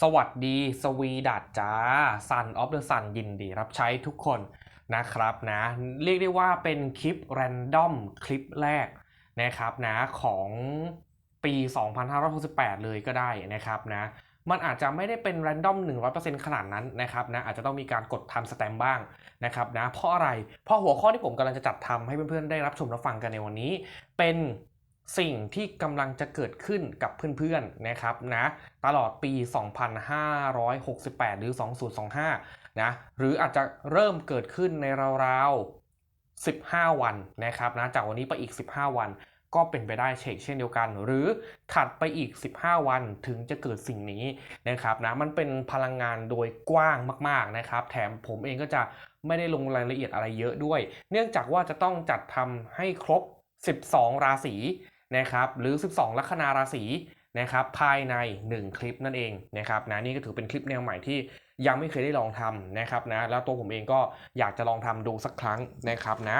สวัสดีสวีดัตจ้าซันออฟเดอะซันยินดีรับใช้ทุกคนนะครับนะเรียกได้ว่าเป็นคลิปแรนดอมคลิปแรกนะครับนะของปี 2568 เลยก็ได้นะครับนะมันอาจจะไม่ได้เป็นแรนดอม 100%ขนาดนั้นนะครับนะอาจจะต้องมีการกดทำสแตมบ้างนะครับนะเพราะอะไร เพราะหัวข้อที่ผมกำลังจะจัดทำให้เพื่อนๆได้รับชมรับฟังกันในวันนี้ เป็น สิ่งที่กำลังจะเกิดขึ้นกับเพื่อนๆนะครับนะตลอดปี 2568 หรือ 2025 นะหรืออาจจะเริ่มเกิดขึ้นในราวๆ 15 วันนะครับนะจากวันนี้ไปอีก 15 วันก็เป็นไปได้เช่นเช่นเดียวกัน หรือถัดไปอีก 15 วันถึงจะเกิดสิ่งนี้นะครับนะมันเป็นพลังงานโดยกว้างมากๆนะครับ แถมผมเองก็จะไม่ได้ลงรายละเอียดอะไรเยอะด้วย เนื่องจากว่าจะต้องจัดทำให้ครบ 12 ราศี นะครับหรือ 12 ลัคนาราศีนะครับภายใน 1 คลิปนั่นเองนะครับนะนี่ก็ถือเป็นคลิปแนวใหม่ที่ยังไม่เคยได้ลองทำนะครับนะแล้วตัวผมเองก็อยากจะลองทำดูสักครั้งนะครับนะ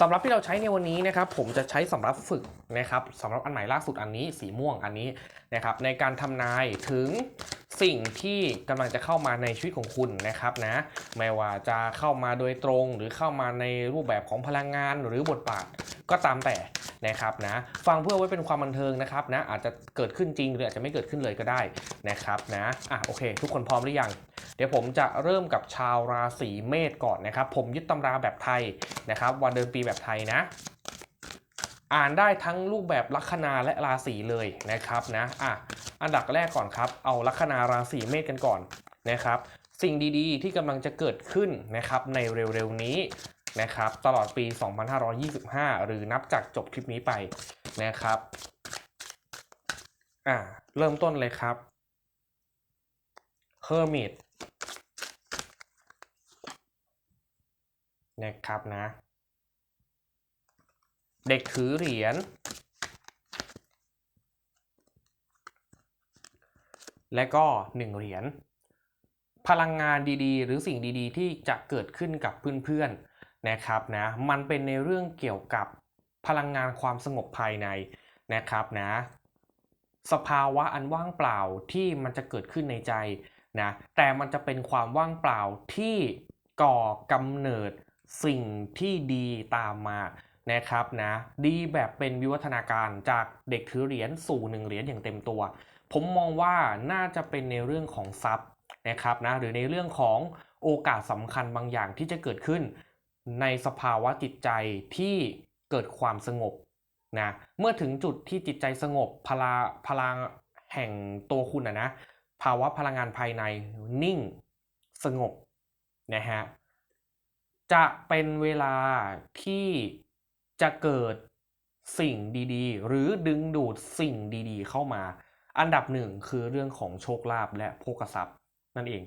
สำหรับที่เราใช้ในวันนี้นะครับผมจะใช้สำหรับฝึกนะครับสำหรับอันใหม่ล่าสุดอันนี้สีม่วงอันนี้นะครับในการทำนายถึงสิ่งที่กำลังจะเข้ามาในชีวิตของคุณนะครับนะไม่ว่าจะเข้ามาโดยตรงหรือเข้ามาในรูปแบบของพลังงานหรือบทบาทก็ตามแต่ นะครับนะฟังเพื่อไว้เป็นความบันเทิงนะครับนะอาจจะเกิดขึ้นจริงหรืออาจจะไม่เกิดขึ้นเลยก็ได้นะครับนะอะโอเค ทุกคนพร้อมหรือยัง เดี๋ยวผมจะเริ่มกับชาวราศีเมษก่อนนะครับ ผมยึดตำราแบบไทยนะครับ วันเดือนปีแบบไทยนะ อ่านได้ทั้งรูปแบบลัคนาและราศีเลยนะครับนะอะอันดับแรกก่อนครับ เอาลัคนาราศีเมษกันก่อนนะครับสิ่งดีๆ ที่กำลังจะเกิดขึ้นนะครับในเร็วๆนี้ นะครับตลอดปี 2525 หรือนับจากจบคลิปนี้ไปนะครับอ่าเริ่มต้นเลยครับ Hermit นะครับนะ เด็กถือเหรียญและก็ 1 เหรียญพลังงานดีๆ หรือสิ่งดีๆ ที่จะเกิดขึ้นกับเพื่อนๆ นะครับนะมันเป็นในเรื่องเกี่ยวกับพลังงานความสงบภายในนะครับนะสภาวะอันว่างเปล่าที่มันจะเกิดขึ้นในใจนะแต่มันจะเป็นความว่างเปล่าที่ก่อกำเนิดสิ่งที่ดีตามมานะครับนะดีแบบเป็นวิวัฒนาการจากเด็กถือเหรียญสู่หนึ่งเหรียญอย่างเต็มตัว ผมมองว่าน่าจะเป็นในเรื่องของทรัพย์นะครับนะหรือในเรื่องของโอกาสสำคัญบางอย่างที่จะเกิดขึ้น ในสภาวะจิตใจที่เกิดความสงบนะเมื่อถึงจุดที่จิตใจสงบพลาพลังแห่งตัวคุณนะนะภาวะพลังงานภายในนิ่งสงบนะฮะจะเป็นเวลาที่จะเกิดสิ่งดีๆ หรือดึงดูดสิ่งดีๆ เข้ามา อันดับหนึ่งคือเรื่องของโชคลาภและโภคทรัพย์นั่นเอง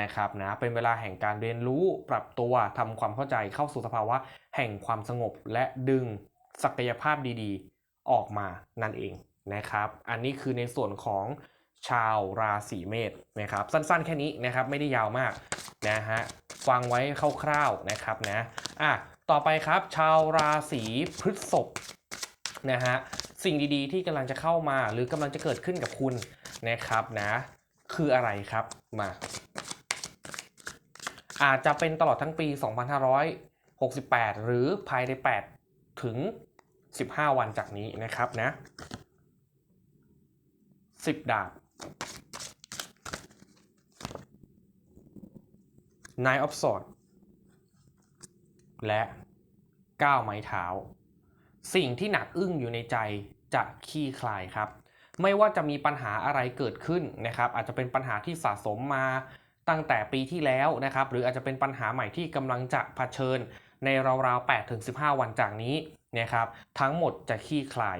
นะครับนะเป็นเวลาแห่งการเรียนรู้ปรับตัวทำความเข้าใจเข้าสู่สภาวะแห่งความสงบ และดึงศักยภาพดีๆออกมานั่นเองนะครับ อันนี้คือในส่วนของชาวราศีเมษนะครับ สั้นๆแค่นี้นะครับไม่ได้ยาวมากนะฮะฟังไว้คร่าวๆนะครับนะอะต่อไปครับชาวราศีพฤษภนะฮะสิ่งดีๆที่กำลังจะเข้ามาหรือกำลังจะเกิดขึ้นกับคุณนะครับนะคืออะไรครับมา อาจจะเป็นตลอดทั้งปี 2568 หรือภายใน 8 ถึง 15 วันจากนี้นะครับนะ 10 ดาบ Nine of Swords และ 9 ไม้เท้า สิ่งที่หนักอึ้งอยู่ในใจจะคลี่คลายครับ ไม่ว่าจะมีปัญหาอะไรเกิดขึ้นนะครับ อาจจะเป็นปัญหาที่สะสมมา ตั้งแต่ปีที่แล้วนะครับ หรืออาจจะเป็นปัญหาใหม่ที่กำลังจะเผชิญในราวๆ8ถึง15 วันจากนี้นะครับ ทั้งหมดจะคลี่คลาย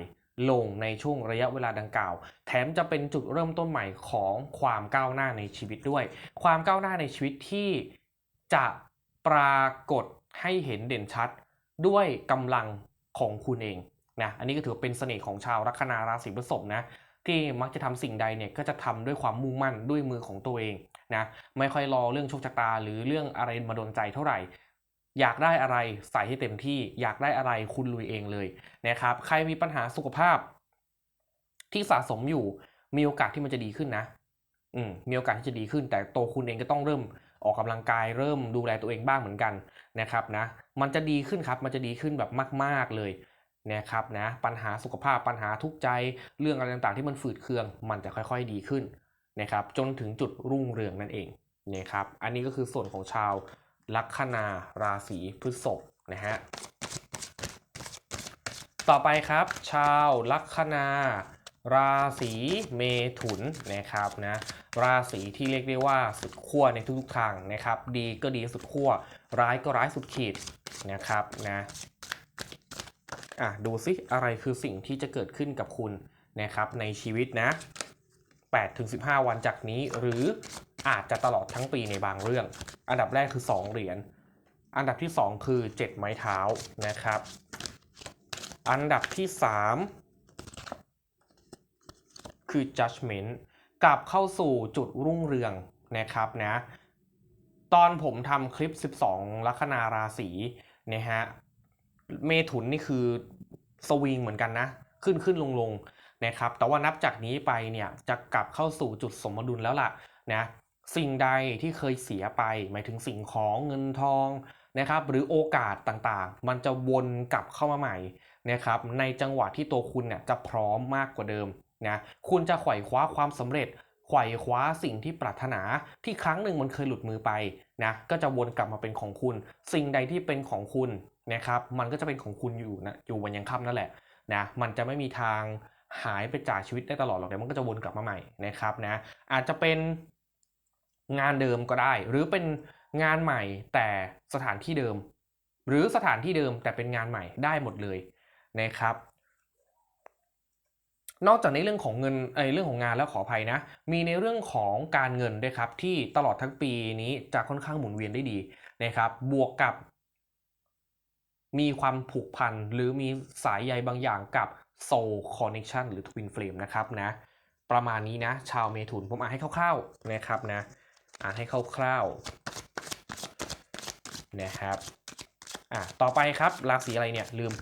ลงในช่วงระยะเวลาดังกล่าว แถมจะเป็นจุดเริ่มต้นใหม่ของความก้าวหน้าในชีวิตด้วย ความก้าวหน้าในชีวิตที่จะปรากฏให้เห็นเด่นชัดด้วยกำลังของคุณเองนะอันนี้ก็ถือเป็นเสน่ห์ของชาวลัคนาราศีพฤษภนะที่มักจะทำสิ่งใดเนี่ยก็จะทำด้วยความมุ่งมั่นด้วยมือของตัวเอง นะไม่ค่อยรอเรื่องโชคชะตา หรือเรื่องอะไรมาโดนใจเท่าไหร่ อยากได้อะไรใส่ให้เต็มที่ อยากได้อะไรคุณลุยเองเลยนะครับใครมีปัญหาสุขภาพ ที่สะสมอยู่มีโอกาสที่มันจะดีขึ้นนะอืมมีโอกาสที่จะดีขึ้น แต่ตัวคุณเองก็ต้องเริ่มออกกำลังกายเริ่มดูแลตัวเองบ้างเหมือนกันนะครับนะมันจะดีขึ้นครับมันจะดีขึ้นแบบมาก ๆเลยนะครับนะปัญหาสุขภาพปัญหาทุกใจเรื่องอะไรต่างๆที่มันฝืดเคือง มันจะค่อยๆดีขึ้น นะครับจนถึงจุดรุ่งเรืองนั่นเองนะครับอันนี้ก็คือส่วนของชาวลัคนาราศีพฤษภนะฮะต่อไปครับ ชาวลัคนาราศีเมถุนนะครับนะราศีที่เรียกได้ว่าสุดขั้วในทุกๆทางนะครับ ดีก็ดีสุดขั้วร้ายก็ร้ายสุดขีดนะครับนะอะดูซิอะไรคือสิ่งที่จะเกิดขึ้นกับคุณนะครับในชีวิตนะ 8-15 วันจากนี้ หรืออาจจะตลอดทั้งปีในบางเรื่อง อันดับแรกคือ 2 เหรียญ อันดับที่ 2 คือ 7 ไม้เท้านะครับ อันดับที่ 3 คือ judgment กลับเข้าสู่จุดรุ่งเรืองนะครับนะตอนผมทำคลิป 12 ลัคนาราศีนะฮะเมถุนนี่คือสวิงเหมือนกันนะ ขึ้นขึ้นลงลง นะครับแต่ว่านับจากนี้ไปเนี่ยจะกลับเข้าสู่จุดสมดุลแล้วล่ะนะสิ่งใดที่เคยเสียไป หมายถึงสิ่งของเงินทองนะครับหรือโอกาสต่างๆ มันจะวนกลับเข้ามาใหม่นะครับในจังหวะที่ตัวคุณเนี่ยจะพร้อมมากกว่าเดิมนะคุณจะไขว่คว้าความสำเร็จไขว่คว้าสิ่งที่ปรารถนาที่ครั้งหนึ่งมันเคยหลุดมือไปนะก็จะวนกลับมาเป็นของคุณ สิ่งใดที่เป็นของคุณนะครับมันก็จะเป็นของคุณอยู่นะอยู่วันยังค่ำนั่นแหละนะมันจะไม่มีทาง หายไปจากชีวิตได้ตลอดหรอกเดี๋ยวมันก็จะวนกลับมาใหม่นะครับนะอาจจะเป็นงานเดิมก็ได้ หรือเป็นงานใหม่แต่สถานที่เดิม หรือสถานที่เดิมแต่เป็นงานใหม่ได้หมดเลยนะครับ นอกจากในเรื่องของเงินเอเรื่องของงานแล้วขออภัยนะ มีในเรื่องของการเงินด้วยครับที่ตลอดทั้งปีนี้จะค่อนข้างหมุนเวียนได้ดีนะครับ บวกกับมีความผูกพันหรือมีสายใยบางอย่างกับ Soul Connection หรือ Twin Flame นะครับนะประมาณนี้นะชาวเมถุนผมอ่านให้คร่าวๆนะครับนะอ่านให้คร่าวๆนะครับอะต่อไปครับราศีอะไรเนี่ยลืม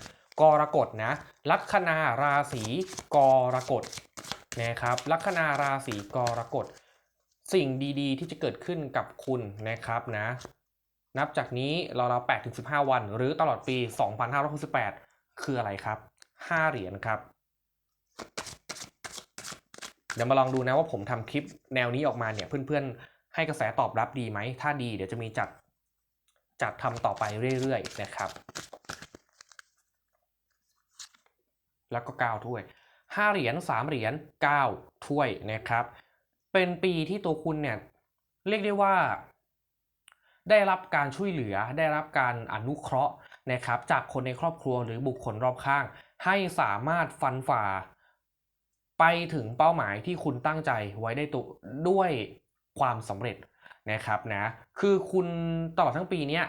กรกฎนะลัคนาราศีกรกฎนะครับลัคนาราศีกรกฎสิ่งดี ๆ ที่จะเกิดขึ้นกับคุณนะครับนะนับจากนี้เราเรา8ถึง15 วัน หรือตลอดปี 2568 คืออะไรครับ 5 เหรียญครับ เดี๋ยวมาลองดูนะว่าผมทำคลิปแนวนี้ออกมาเนี่ย เพื่อนๆ ให้กระแสตอบรับดีไหม ถ้าดีเดี๋ยวจะมีจัดจัดทำต่อไปเรื่อยๆนะครับ แล้วก็ 9 ถ้วย 5 เหรียญ 3 เหรียญ 9 ถ้วยนะครับ เป็นปีที่ตัวคุณเนี่ย เรียกได้ว่า ได้รับการช่วยเหลือ ได้รับการอนุเคราะห์นะครับ จากคนในครอบครัวหรือบุคคลรอบข้าง ให้สามารถฟันฝ่า ไปถึงเป้าหมายที่คุณตั้งใจไว้ได้ตัวด้วยความสำเร็จนะครับนะคือคุณตลอดทั้งปีนี้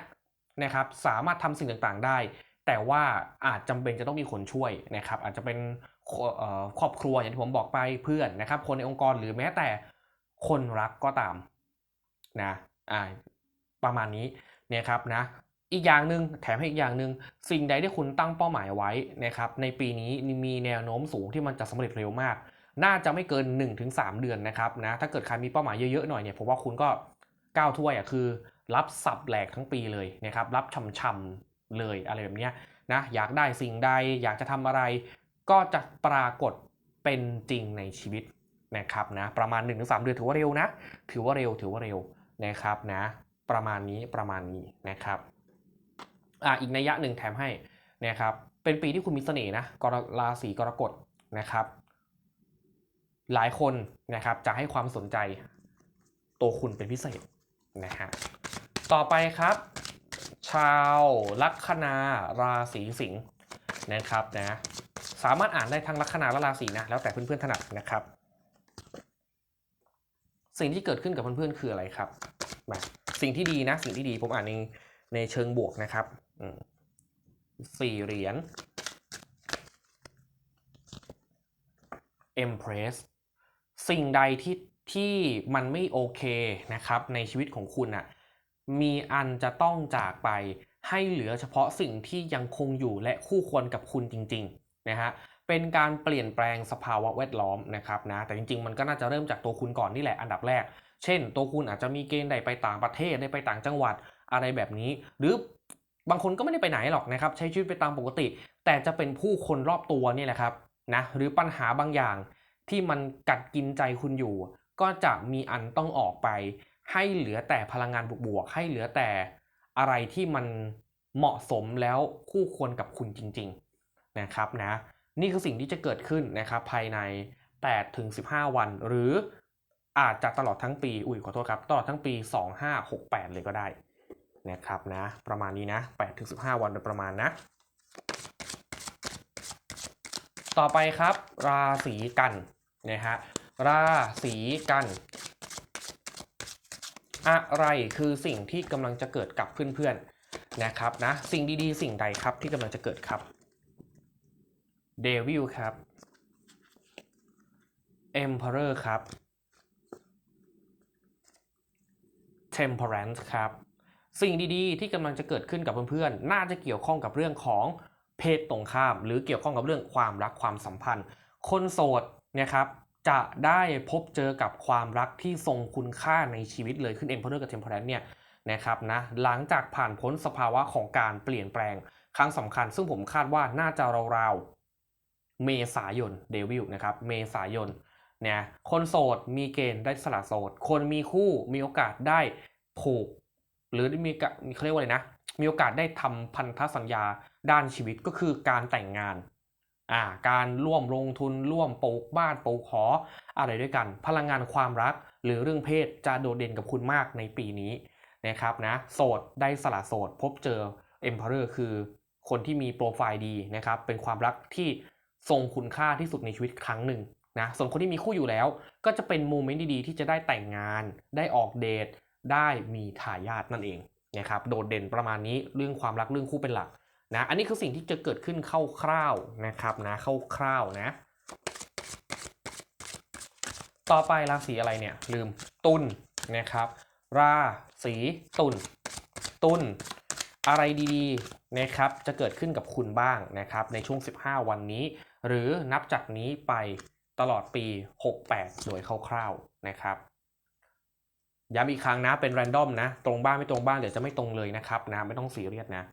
นะครับสามารถทำสิ่งต่างๆได้ แต่ว่าอาจจำเป็นจะต้องมีคนช่วยนะครับ อาจจะเป็นครอบครัวอย่างที่ผมบอกไปเพื่อนนะครับ คนในองค์กรหรือแม้แต่คนรักก็ตามนะอ่าประมาณนี้เนะครับนะ อีกอย่างหนึ่งแถมให้อีกอย่างหนึ่งสิ่งใดที่คุณตั้งเป้าหมายไว้นะครับในปีนี้มีแนวโน้มสูงที่มันจะสำเร็จเร็วมาก น่าจะไม่เกิน 1-3 เดือนนะครับนะถ้าเกิดใครมีเป้าหมายเยอะๆหน่อยเนี่ยผมว่าคุณก็ก้าวถ้วยอะคือ รับสับแหลกทั้งปีเลยนะครับรับช่ำๆเลยอะไรแบบนี้นะอยากได้สิ่งใดอยากจะทำอะไร ก็จะปรากฏเป็นจริงในชีวิตนะครับนะประมาณ 1-3 เดือนถือว่าเร็วนะ ถือว่าเร็วถือว่าเร็วนะครับนะประมาณนี้ประมาณนี้นะครับ อ่าอีกนัยยะหนึ่งแถมให้นะครับเป็นปีที่คุณมีเสน่ห์นะกรราศีกรกฎนะครับ หลายคนนะครับจะให้ความสนใจตัวคุณเป็นพิเศษนะฮะต่อไปครับ ชาวลัคนาราศีสิงห์นะครับนะสามารถอ่านได้ทั้งลัคนาและราศีนะแล้วแต่เพื่อนๆถนัดนะครับ สิ่งที่เกิดขึ้นกับเพื่อนๆคืออะไรครับมาสิ่งที่ดีนะสิ่งที่ดีผมอ่านใน ในเชิงบวกนะครับสี่เหรียญ Empress สิ่งใดที่ที่มันไม่โอเคนะครับในชีวิตของคุณอะ่ะมีอันจะต้องจากไปให้เหลือเฉพาะสิ่งที่ยังคงอยู่และคู่ควรกับคุณจริงๆนะฮะเป็นการเปลี่ยนแปลงสภาวะแวดล้อมนะครับนะแต่จริงๆ มันก็น่าจะเริ่มจากตัวคุณก่อนนี่แหละอันดับแรก เช่น ตัวคุณอาจจะมีเกณฑ์ได้ไปต่างประเทศได้ไปต่างจังหวัด อะไรแบบนี้ หรือบางคนก็ไม่ได้ไปไหนหรอกนะครับ ใช้ชีวิตไปตามปกติ แต่จะเป็นผู้คนรอบตัวนี่แหละครับนะหรือปัญหาบางอย่างที่มันกัดกินใจคุณอยู่ ก็จะมีอันต้องออกไป ให้เหลือแต่พลังงานบวกๆให้เหลือแต่อะไรที่มันเหมาะสมแล้วคู่ควรกับคุณจริง ๆนะครับนะนี่คือสิ่งที่จะเกิดขึ้นนะครับภายใน8ถึง15 วัน หรืออาจจะตลอดทั้งปี อุ้ยขอโทษครับ ตลอดทั้งปี 2568 เลยก็ได้ นะครับนะประมาณนี้นะ8ถึง15 วันโดยประมาณนะ ต่อไปครับ ราศีกันนะฮะราศีกัน อะไรคือสิ่งที่กำลังจะเกิดกับเพื่อนๆนะครับนะสิ่งดีๆ สิ่งใดครับที่กำลังจะเกิดครับเดวิลครับ Emperor ครับ Temperance ครับ สิ่งดีๆ ที่กำลังจะเกิดขึ้นกับเพื่อนๆ น่าจะเกี่ยวข้องกับเรื่องของเพศตรงข้าม หรือเกี่ยวข้องกับเรื่องความรักความสัมพันธ์ คนโสดนะครับจะได้พบเจอกับความรักที่ทรงคุณค่าในชีวิตเลยขึ้น Emperor กับ Temperance เนี่ยนะครับนะหลังจากผ่านพ้นสภาวะของการเปลี่ยนแปลงครั้งสำคัญ ซึ่งผมคาดว่าน่าจะราวๆเมษายนเดวิลนะครับเมษายนเนี่ยคนโสดมีเกณฑ์ได้สละโสด คนมีคู่มีโอกาสได้ผูก หรือมีเขาเรียกว่าอะไรนะ มีโอกาสได้ทำพันธสัญญาด้านชีวิตก็คือการแต่งงานอ่าการร่วมลงทุนร่วมปลูกบ้านปลูกหออะไรด้วยกัน พลังงานความรักหรือเรื่องเพศจะโดดเด่นกับคุณมากในปีนี้นะครับนะโสดได้สละโสด พบเจอ Emperor คือคนที่มีโปรไฟล์ดีนะครับเป็นความรักที่ทรงคุณค่าที่สุดในชีวิตครั้งหนึ่งนะส่วนคนที่มีคู่อยู่แล้ว ก็จะเป็นโมเมนต์ดีๆ ที่จะได้แต่งงาน ได้ออกเดท ได้มีทายาทนั่นเองนะครับโดดเด่นประมาณนี้เรื่องความรักเรื่องคู่เป็นหลักนะอันนี้คือสิ่งที่จะเกิดขึ้นคร่าวๆนะครับนะคร่าวๆนะ ต่อไปราศีอะไรเนี่ยลืมตุลนะครับ ราศีตุลตุลอะไรดีๆนะครับจะเกิดขึ้นกับคุณบ้างนะครับในช่วง 15 วันนี้ หรือนับจากนี้ไปตลอดปี 68 โดยคร่าวๆนะครับ ย้ำอีกครั้งนะเป็นแรนดอมนะ ตรงบ้างไม่ตรงบ้างเดี๋ยวจะไม่ตรงเลยนะครับนะไม่ต้องซีเรียสนะ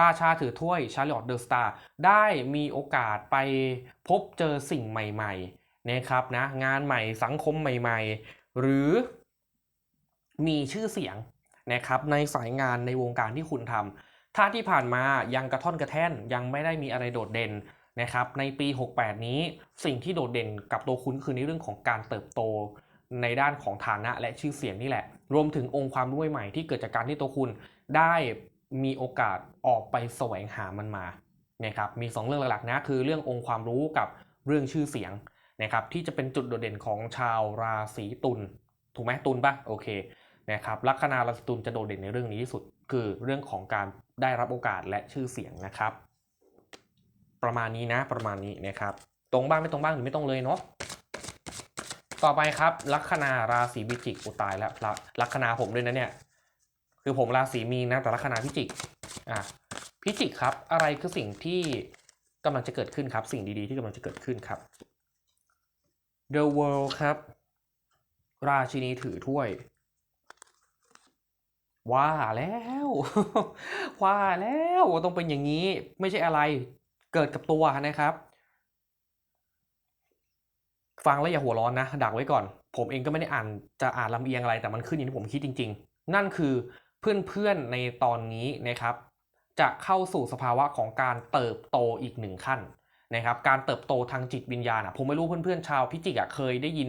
ราชาถือถ้วยชาร์ลอตเดอะสตาร์ได้มีโอกาสไปพบเจอสิ่งใหม่ๆนะครับนะงานใหม่สังคมใหม่ๆ หรือมีชื่อเสียงนะครับในสายงานในวงการที่คุณทำถ้าที่ผ่านมายังกระท่อนกระแท่นยังไม่ได้มีอะไรโดดเด่นนะครับในปี 68 นี้สิ่งที่โดดเด่นกับตัวคุณคือในเรื่องของการเติบโต ในด้านของฐานะและชื่อเสียงนี่แหละ รวมถึงองค์ความรู้ใหม่ที่เกิดจากการที่ตัวคุณได้มีโอกาสออกไปแสวงหามันมานะครับมี 2 เรื่องหลักๆนะคือเรื่ององค์ความรู้กับเรื่องชื่อเสียงนะครับที่จะเป็นจุดโดดเด่นของชาวราศีตุลถูกไหมตุลปะโอเคนะครับลัคนาราศีตุลจะโดดเด่นในเรื่องนี้ที่สุด คือเรื่องของการได้รับโอกาสและชื่อเสียงนะครับ ประมาณนี้นะประมาณนี้นะครับ ตรงบ้างไม่ตรงบ้างหรือไม่ตรงเลยเนาะ ต่อไปครับ ลัคนาราศีพิจิกอุตายแล้วละลัคนาผมด้วยนะเนี่ย คือผมราศีมีนนะ แต่ลัคนาพิจิกอะพิจิกครับ อะไรคือสิ่งที่กำลังจะเกิดขึ้นครับ สิ่งดีๆที่กำลังจะเกิดขึ้นครับ The World ครับ ราชินีถือถ้วย ว่าแล้ว ว่าแล้วต้องเป็นอย่างนี้ ไม่ใช่อะไร เกิดกับตัวนะครับ ฟังแล้วอย่าหัวร้อนนะ ดักไว้ก่อน ผมเองก็ไม่ได้อ่านจะอ่านลำเอียงอะไรแต่มันขึ้นอย่างที่ผมคิดจริง ๆ นั่นคือเพื่อนๆในตอนนี้นะครับจะเข้าสู่สภาวะของการเติบโตอีกหนึ่งขั้นนะครับการเติบโตทางจิตวิญญาณอะผมไม่รู้เพื่อนๆชาวพิจิกอะเคยได้ยิน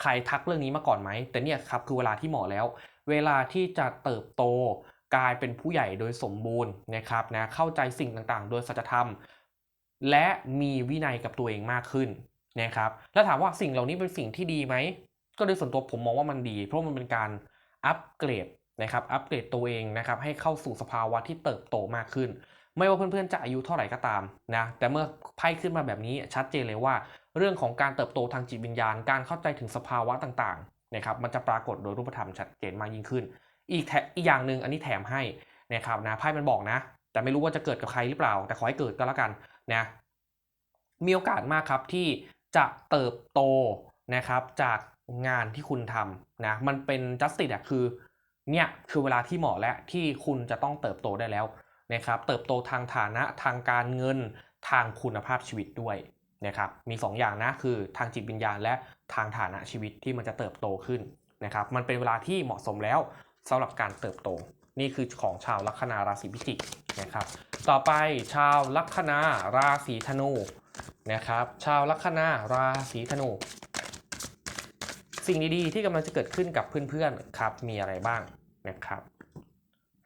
ใครทักเรื่องนี้มาก่อนไหม แต่เนี่ยครับคือเวลาที่เหมาะแล้ว เวลาที่จะเติบโตกลายเป็นผู้ใหญ่โดยสมบูรณ์นะครับนะเข้าใจสิ่งต่างๆ โดยสัจธรรม และมีวินัยกับตัวเองมากขึ้น นะครับแล้วถามว่าสิ่งเหล่านี้เป็นสิ่งที่ดีไหมก็โดยส่วนตัวผมมองว่ามันดี เพราะมันเป็นการอัปเกรดนะครับอัปเกรดตัวเองนะครับให้เข้าสู่สภาวะที่เติบโตมากขึ้น ไม่ว่าเพื่อนๆจะอายุเท่าไหร่ก็ตามนะแต่เมื่อไพ่ขึ้นมาแบบนี้ชัดเจนเลยว่า เรื่องของการเติบโตทางจิตวิญญาณ การเข้าใจถึงสภาวะต่างๆนะครับมันจะปรากฏโดยรูปธรรมชัดเจนมากยิ่งขึ้น อีกแถอีกอย่างหนึ่งอันนี้แถมให้นะครับนะไพ่มันบอกนะ แต่ไม่รู้ว่าจะเกิดกับใครหรือเปล่า แต่ขอให้เกิดก็แล้วกันนะมีโอกาสมากครับที่ จะเติบโตนะครับจากงานที่คุณทำนะมันเป็น justice อะคือเนี่ยคือเวลาที่เหมาะและที่คุณจะต้องเติบโตได้แล้วนะครับเติบโตทางฐานะทางการเงินทางคุณภาพชีวิตด้วยนะครับมี2ออย่างนะคือทางจิตวิญญาณและทางฐานะชีวิตที่มันจะเติบโตขึ้นนะครับมันเป็นเวลาที่เหมาะสมแล้วสำหรับการเติบโต นี่คือของชาวลัคนาราศีพิจิกนะครับต่อไปชาวลัคนาราศีธนู นะครับ ชาวลัคนาราศีธนู สิ่งดีๆ ที่กำลังจะเกิดขึ้นกับเพื่อนๆครับมีอะไรบ้างนะครับ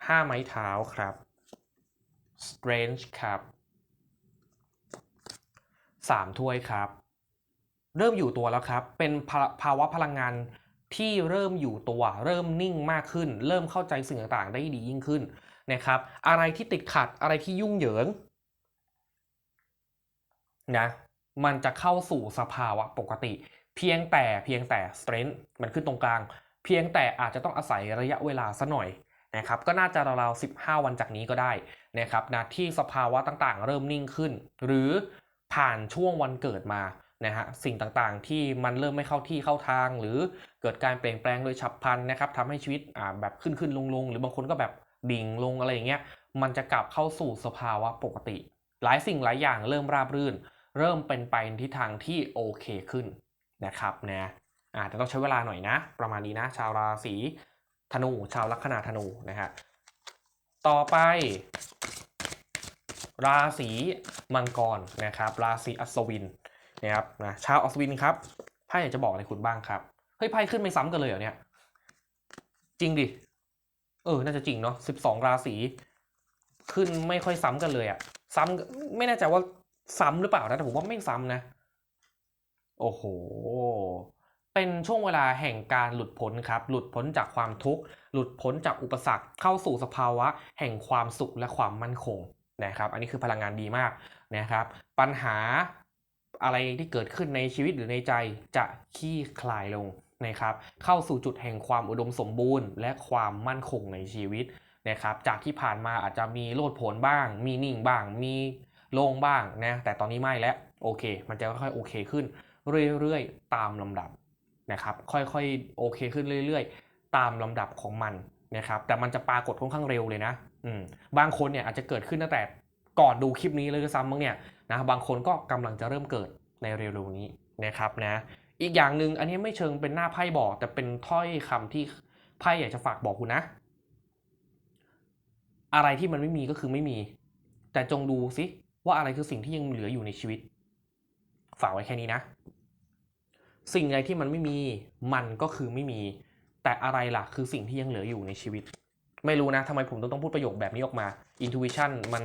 ห้าไม้เท้าครับ strange ครับสามถ้วยครับ เริ่มอยู่ตัวแล้วครับ เป็นภาภาวะพลังงานที่เริ่มอยู่ตัว เริ่มนิ่งมากขึ้น เริ่มเข้าใจสิ่งต่างๆ ได้ดียิ่งขึ้นนะครับ อะไรที่ติดขัดอะไรที่ยุ่งเหยิง นะมันจะเข้าสู่สภาวะปกติ เพียงแต่เพียงแต่ strength มันขึ้นตรงกลาง เพียงแต่อาจจะต้องอาศัยระยะเวลาสัหน่อยนะครับก็น่าจะราวๆ15 วันจากนี้ก็ได้นะครับนะที่สภาวะต่างๆ เริ่มนิ่งขึ้น หรือผ่านช่วงวันเกิดมานะฮะสิ่งต่างๆที่มันเริ่มไม่เข้าที่เข้าทาง หรือเกิดการเปลี่ยนแปลงโดยฉับพลันนะครับทำให้ชีวิตอ่าแบบขึ้นขึ้นลงลงหรือบางคนก็แบบดิ่งลงอะไรอย่างเงี้ยมันจะกลับเข้าสู่สภาวะปกติ หลายสิ่งหลายอย่างเริ่มราบรื่น เริ่มเป็นไปในทิศทางที่โอเคขึ้นนะครับนะอาจจะต้องใช้เวลาหน่อยนะ ประมาณนี้นะ ชาวราศีธนู ชาวลัคนาธนูนะฮะต่อไป ราศีมังกรนะครับ ราศีอัศวินนะครับนะชาวอัศวินครับไพ่อยากจะบอกอะไรคุณบ้างครับเฮ้ยไพ่ขึ้นไม่ซ้ำกันเลยเหรอเนี่ย จริงดิเออ น่าจะจริงเนาะสิบสองราศีขึ้นไม่ค่อยซ้ำกันเลยอะ ซ้ำไม่แน่ใจว่าซ้ำหรือเปล่านะแต่ผมว่าไม่ซ้ำนะ โอ้โห เป็นช่วงเวลาแห่งการหลุดพ้นครับ หลุดพ้นจากความทุกข์ หลุดพ้นจากอุปสรรค เข้าสู่สภาวะ แห่งความสุขและความมั่นคงนะครับ อันนี้คือพลังงานดีมากนะครับ ปัญหาอะไรที่เกิดขึ้นในชีวิตหรือในใจจะคลี่คลายลงนะครับ เข้าสู่จุดแห่งความอุดมสมบูรณ์ และความมั่นคงในชีวิต นะครับจากที่ผ่านมาอาจจะมีโลดโผนบ้าง มีนิ่งบ้าง มีโล่งบ้างนะแต่ตอนนี้ไม่แล้วโอเค มันจะค่อยๆโอเคขึ้นเรื่อยๆตามลำดับนะครับค่อยๆโอเคขึ้นเรื่อยๆ ตามลำดับของมันนะครับแต่มันจะปรากฏค่อนข้างเร็วเลยนะอืมบางคนเนี่ยอาจจะเกิดขึ้นตั้งแต่ก่อนดูคลิปนี้เลยซ้ำมั้งเนี่ยนะบางคนก็กำลังจะเริ่มเกิดในเร็วๆนี้นะครับนะอีกอย่างหนึ่งอันนี้ไม่เชิงเป็นหน้าไพ่บอก แต่เป็นถ้อยคำที่ไพ่อยากจะฝากบอกคุณนะ อะไรที่มันไม่มีก็คือไม่มี แต่จงดูสิว่าอะไรคือสิ่งที่ยังเหลืออยู่ในชีวิต ฝากไว้แค่นี้นะ สิ่งใดที่มันไม่มี มันก็คือไม่มี แต่อะไรล่ะคือสิ่งที่ยังเหลืออยู่ในชีวิต ไม่รู้นะทำไมผมต้องต้องพูดประโยคแบบนี้ออกมา intuition มัน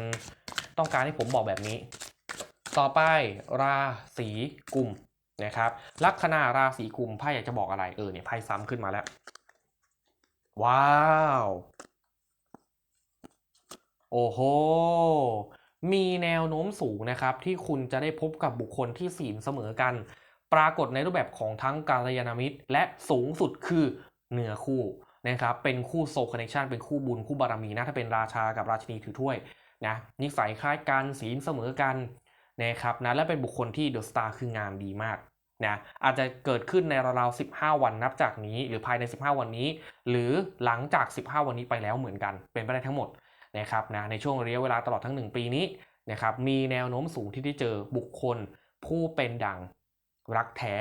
ต้องการให้ผมบอกแบบนี้ ต่อไปราศีกุมนะครับ ลัคนาราศีกุมไพ่อยากจะบอกอะไรเออเนี่ยไพ่ซ้ำขึ้นมาแล้ว ว้าว โอ้โห มีแนวโน้มสูงนะครับ ที่คุณจะได้พบกับบุคคลที่ศีลเสมอกัน ปรากฏในรูปแบบของทั้งกาลยานามิตร และสูงสุดคือเนื้อคู่นะครับ เป็นคู่โซคอนเนคชันเป็นคู่บุญคู่บารมีนะถ้าเป็นราชากับราชินีถือถ้วยนะนิสัยคล้ายกันศีลเสมอกันนะครับนะและเป็นบุคคลที่เดอะสตาร์คืองานดีมากนะอาจจะเกิดขึ้นในราวๆ15 วันนับจากนี้ หรือภายใน 15 วันนี้ หรือหลังจาก 15 วันนี้ไปแล้วเหมือนกัน เป็นไปได้ทั้งหมด นะครับนะในช่วงระยะเวลาตลอดทั้ง 1 ปีนี้นะครับมีแนวโน้มสูงที่ได้เจอบุคคล ผู้เป็นดังรักแท้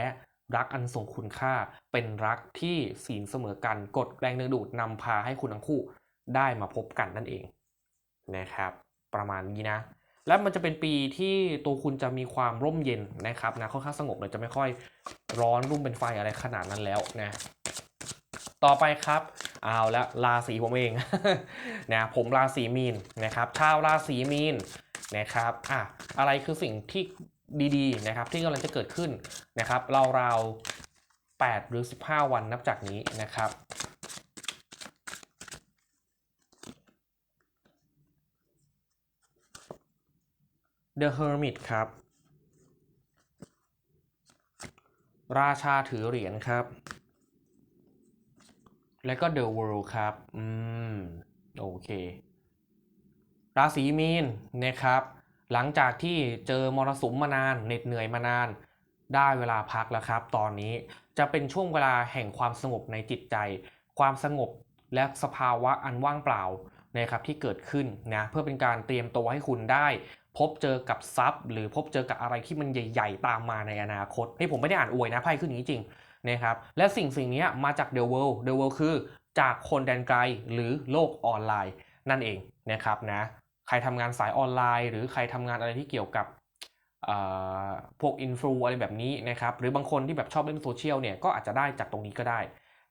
รักอันทรงคุณค่า เป็นรักที่ศีลเสมอกันกดแรงดึงดูดนำพาให้คุณทั้งคู่ได้มาพบกันนั่นเองนะครับ ประมาณนี้นะและมันจะเป็นปีที่ตัวคุณจะมีความร่มเย็นนะครับนะค่อนข้างสงบเลยจะไม่ค่อยร้อนรุ่มเป็นไฟอะไรขนาดนั้นแล้วนะต่อไปครับ เอาละราศีผมเองนะผมราศีมีนนะครับชาวราศีมีนนะครับอะอะไรคือสิ่งที่ดีๆนะครับที่กำลังจะเกิดขึ้นนะครับราวๆ8หรือ 15 วันนับจากนี้นะครับ The Hermit ครับ ราชาถือเหรียญครับ แล้วก็ The World ครับ อืม โอเค ราศีมีนนะครับ หลังจากที่เจอมรสุมมานานเหน็ดเหนื่อยมานาน ได้เวลาพักแล้วครับ ตอนนี้จะเป็นช่วงเวลาแห่งความสงบในจิตใจ ความสงบและสภาวะอันว่างเปล่านะครับที่เกิดขึ้นนะเพื่อเป็นการเตรียมตัวให้คุณได้ พบเจอกับทรัพย์ หรือพบเจอกับอะไรที่มันใหญ่ ๆ ตามมาในอนาคตให้ผมไม่ได้อ่านอวยนะไพ่ขึ้นอย่างนี้จริง นะครับและสิ่งสิ่งนี้มาจาก The World The World คือจากคนแดนไกลหรือโลกออนไลน์นั่นเองนะครับนะใครทำงานสายออนไลน์ หรือใครทำงานอะไรที่เกี่ยวกับพวกอินฟลูอะไรแบบนี้นะครับหรือบางคนที่แบบชอบเล่นโซเชียลเนี่ยก็อาจจะได้จากตรงนี้ก็ได้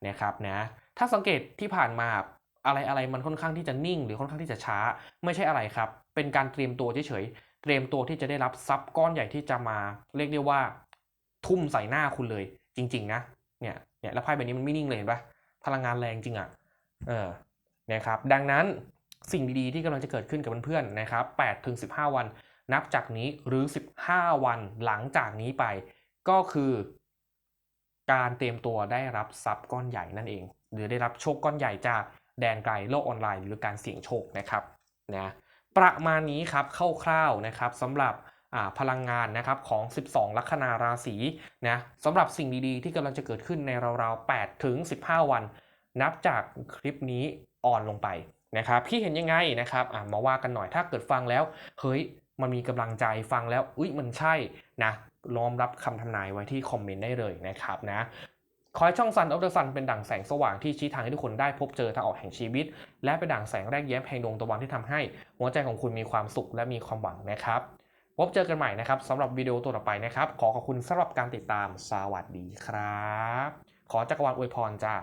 นะครับนะถ้าสังเกตที่ผ่านมาอะไรอะไรมันค่อนข้างที่จะนิ่ง หรือค่อนข้างที่จะช้าไม่ใช่อะไรครับ เป็นการเตรียมตัวเฉยๆเตรียมตัวที่จะได้รับทรัพย์ก้อนใหญ่ที่จะมา เรียกได้ว่า ทุ่มใส่หน้าคุณเลย จริง ๆ นะ เนี่ยเนี่ยแล้วไพ่ใบนี้มันไม่นิ่งเลยเห็นปะพลังงานแรงจริงอะเออนะครับ ดังนั้นสิ่งดีๆ ที่กำลังจะเกิดขึ้นกับเพื่อนๆนะครับ8ถึง15 วัน นับจากนี้หรือ 15 วันหลังจากนี้ไป ก็คือ การเตรียมตัวได้รับทรัพย์ก้อนใหญ่นั่นเอง หรือได้รับโชคก้อนใหญ่จากแดนไกลโลกออนไลน์ หรือการเสี่ยงโชคนะครับนะประมาณนี้ครับคร่าวๆนะครับสำหรับ พลังงานนะครับของ 12 ลัคนาราศีนะสำหรับสิ่งดีๆ ที่กำลังจะเกิดขึ้นในราวๆ8ถึง 15 วัน นับจากคลิปนี้อ่อนลงไปนะครับพี่เห็นยังไงนะครับอะมาว่ากันหน่อยถ้าเกิดฟังแล้วเฮ้ยมันมีกำลังใจฟังแล้วอุ้ยมันใช่นะล้อมรับคำทำนายไว้ที่คอมเมนต์ได้เลยนะครับนะขอให้ช่องซันออฟเดอะซันเป็นดั่งแสงสว่างที่ชี้ทางให้ทุกคนได้พบเจอทางออกแห่งชีวิต และเป็นดั่งแสงแรกแย้มแห่งดวงตะวันที่ทำให้ หัวใจของคุณมีความสุขและมีความหวังนะครับ พบเจอกันใหม่นะครับสำหรับวิดีโอตัวต่อไปนะครับ ขอขอบคุณสำหรับการติดตามสวัสดีครับ ขอจักรวาลอวยพรจ้า